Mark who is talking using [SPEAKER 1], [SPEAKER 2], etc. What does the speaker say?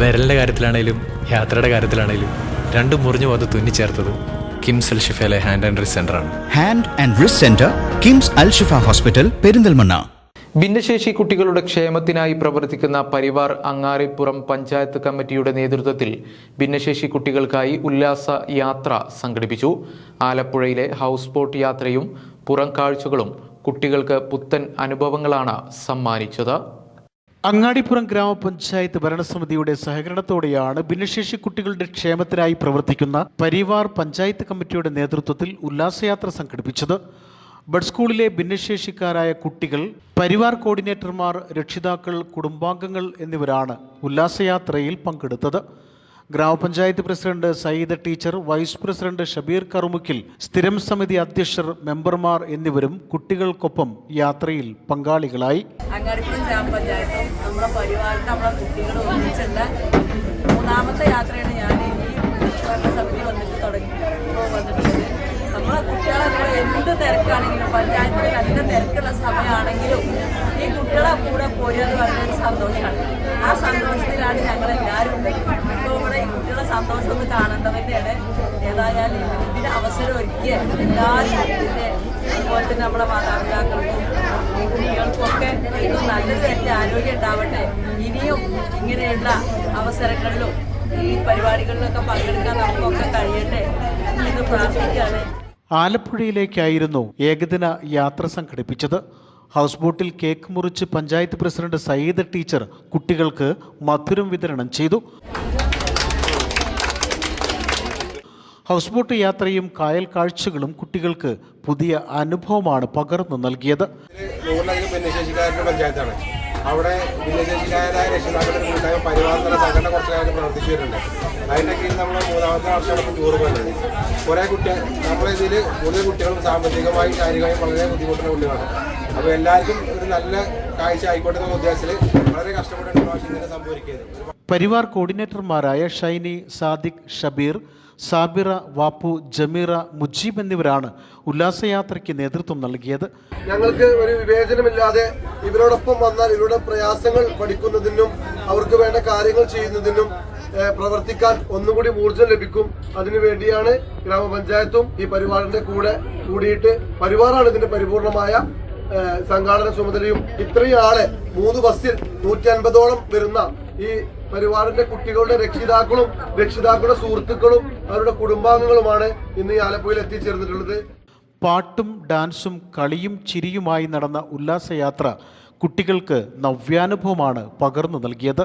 [SPEAKER 1] വിരലിന്റെ കാര്യത്തിലാണേലും യാത്രയുടെ കാര്യത്തിലാണേലും രണ്ടും മുറിഞ്ഞു പോകാതെ തുന്നിച്ചേർത്തത് കിംസ് അൽ ഷിഫയിലെ ഹാൻഡ് ആൻഡ് റിസ് സെന്റർ ആണ്.
[SPEAKER 2] Hand and wrist centre KIMS Al Shifa hospital Perinthalmanna.
[SPEAKER 3] ഭിന്നശേഷി കുട്ടികളുടെ ക്ഷേമത്തിനായി പ്രവർത്തിക്കുന്ന പരിവാർ അങ്ങാറിപ്പുറം പഞ്ചായത്ത് കമ്മിറ്റിയുടെ നേതൃത്വത്തിൽ ഭിന്നശേഷി കുട്ടികൾക്കായി ഉല്ലാസ യാത്ര സംഘടിപ്പിച്ചു. ആലപ്പുഴയിലെ ഹൗസ് ബോട്ട് യാത്രയും പുറം കാഴ്ചകളും കുട്ടികൾക്ക് പുത്തൻ അനുഭവങ്ങളാണ് സമ്മാനിച്ചത്.
[SPEAKER 4] അങ്ങാടിപ്പുറം ഗ്രാമപഞ്ചായത്ത് ഭരണസമിതിയുടെ സഹകരണത്തോടെയാണ് ഭിന്നശേഷി കുട്ടികളുടെ ക്ഷേമത്തിനായി പ്രവർത്തിക്കുന്ന പരിവാർ പഞ്ചായത്ത് കമ്മിറ്റിയുടെ നേതൃത്വത്തിൽ ഉല്ലാസയാത്ര സംഘടിപ്പിച്ചത്. ബഡ് സ്കൂളിലെ ഭിന്നശേഷിക്കാരായ കുട്ടികൾ പരിവാർ കോർഡിനേറ്റർമാർ രക്ഷിതാക്കൾ കുടുംബാംഗങ്ങൾ എന്നിവരാണ് ഉല്ലാസയാത്രയിൽ പങ്കെടുത്തത്. ഗ്രാമപഞ്ചായത്ത് president Sayyid teacher vice president Shabeer Karumukkil സ്ഥിരം സമിതി അധ്യക്ഷർ മെമ്പർമാർ എന്നിവരും കുട്ടികൾക്കൊപ്പം യാത്രയിൽ പങ്കാളികളായി.
[SPEAKER 5] അങ്ങാടിപ്പുറം ഗ്രാമപഞ്ചായത്തും നമ്മുടെ പരിവാറിനും നമ്മുടെ കുട്ടികളും ഒന്നിച്ചുള്ള മൂന്നാമത്തെ യാത്രയാണ് ഞാൻ ഈ ഭരണസമിതി വന്നിട്ട് തുടങ്ങി. വന്നിട്ടുള്ളത്. നമ്മളെ കുട്ടികളെ കൂടെ എന്ത് തിരക്കാണെങ്കിലും പഞ്ചായത്തിൽ നല്ല തിരക്കുള്ള സമയമാണെങ്കിലും ഈ കുട്ടികളെ കൂടെ പോരുക എന്ന് പറയുന്നത് സന്തോഷമാണ്. ആ സന്തോഷത്തിലാണ് ഞങ്ങൾ എല്ലാവരും ഇപ്പോൾ ഇവിടെ ഈ കുട്ടികളെ സന്തോഷം ഒന്ന് കാണേണ്ടതിന്റെയാണ് ഏതായാലും ഇതിന് അവസരം ഒരുക്കിയ എല്ലാവരും അതുപോലെ തന്നെ നമ്മുടെ മാതാപിതാക്കൾക്കും കുട്ടികൾക്കൊക്കെ ഇത് നല്ലൊരു എന്റെ ആരോഗ്യം ഉണ്ടാവട്ടെ. ഇനിയും ഇങ്ങനെയുള്ള അവസരങ്ങളിലും ഈ പരിപാടികളിലൊക്കെ പങ്കെടുക്കാൻ നമുക്കൊക്കെ കഴിയട്ടെ എന്ന് പ്രാർത്ഥിക്കുകയാണ്.
[SPEAKER 4] ആലപ്പുഴയിലേക്കായിരുന്നു ഏകദിന യാത്ര സംഘടിപ്പിച്ചത്. ഹൗസ് ബോട്ടിൽ കേക്ക് മുറിച്ച് പഞ്ചായത്ത് പ്രസിഡന്റ് സയ്യിദ് ടീച്ചർ കുട്ടികൾക്ക് മധുരം വിതരണം ചെയ്തു. ഹൗസ് ബോട്ട് യാത്രയും കായൽ കാഴ്ചകളും കുട്ടികൾക്ക് പുതിയ അനുഭവമാണ് പകർന്നു നൽകിയത്.
[SPEAKER 6] ഭിന്നശേഷിക്കാരുടെ പഞ്ചായത്താണ്. അവിടെ ഭിന്നശേഷിക്കാരായ രക്ഷിതാക്കളുടെ കൂട്ടായ്മ പരിവാറിന്റെ സംഘടന കുറച്ച് കാലം പ്രവർത്തിച്ചു വരുന്നുണ്ട്. അതിന്റെ കീഴിൽ നമ്മൾ മൂന്നാമത്തെ വർഷമാണ് ഇപ്പോൾ ടൂർ പോകുന്നത്. കുറേ കുട്ടികൾ നമ്മളിതിൽ കൂടുതൽ കുട്ടികളും സാമ്പത്തികമായും ശാരീരികമായും വളരെ ബുദ്ധിമുട്ടുന്ന കുട്ടികളാണ്. അപ്പോൾ എല്ലാവർക്കും ഒരു നല്ല കാഴ്ച ആയിക്കോട്ടെ എന്ന ഉദ്ദേശത്തിൽ വളരെ കഷ്ടപ്പെട്ടാണ് പ്രാവശ്യം ഇങ്ങനെ സംഭവിക്കുന്നത്
[SPEAKER 4] പരിവാർ കോർഡിനേറ്റർമാരായ ഷൈനി സാദിഖ് ഷബീർ സാബിറ വാപ്പു ജമീറ മുജീബ് എന്നിവരാണ് ഉല്ലാസയാത്രയ്ക്ക് നേതൃത്വം നൽകിയത്.
[SPEAKER 7] ഞങ്ങൾക്ക് ഒരു വിവേചനമില്ലാതെ ഇവരോടൊപ്പം വന്നാൽ ഇവരുടെ പ്രയാസങ്ങൾ പഠിക്കുന്നതിനും അവർക്ക് വേണ്ട കാര്യങ്ങൾ ചെയ്യുന്നതിനും പ്രവർത്തിക്കാൻ ഒന്നുകൂടി ഊർജം ലഭിക്കും. അതിനു വേണ്ടിയാണ് ഗ്രാമപഞ്ചായത്തും ഈ പരിവാറിന്റെ കൂടെ കൂടിയിട്ട് പരിവാറാണ് ഇതിന്റെ പരിപൂർണമായ സംഘാടന ചുമതലയും. ഇത്രയും ആളെ മൂന്ന് ബസ്സിൽ നൂറ്റി അൻപതോളം വരുന്ന ഈ പരിവാറിന്റെ കുട്ടികളുടെ രക്ഷിതാക്കളും രക്ഷിതാക്കളുടെ സുഹൃത്തുക്കളും അവരുടെ കുടുംബാംഗങ്ങളുമാണ് ഇന്ന് ഈ ആലപ്പുഴയിൽ എത്തിച്ചേർന്നിട്ടുള്ളത്.
[SPEAKER 4] പാട്ടും ഡാൻസും കളിയും ചിരിയുമായി നടന്ന ഉല്ലാസയാത്ര കുട്ടികൾക്ക് നവ്യാനുഭവമാണ് പകർന്നു നൽകിയത്.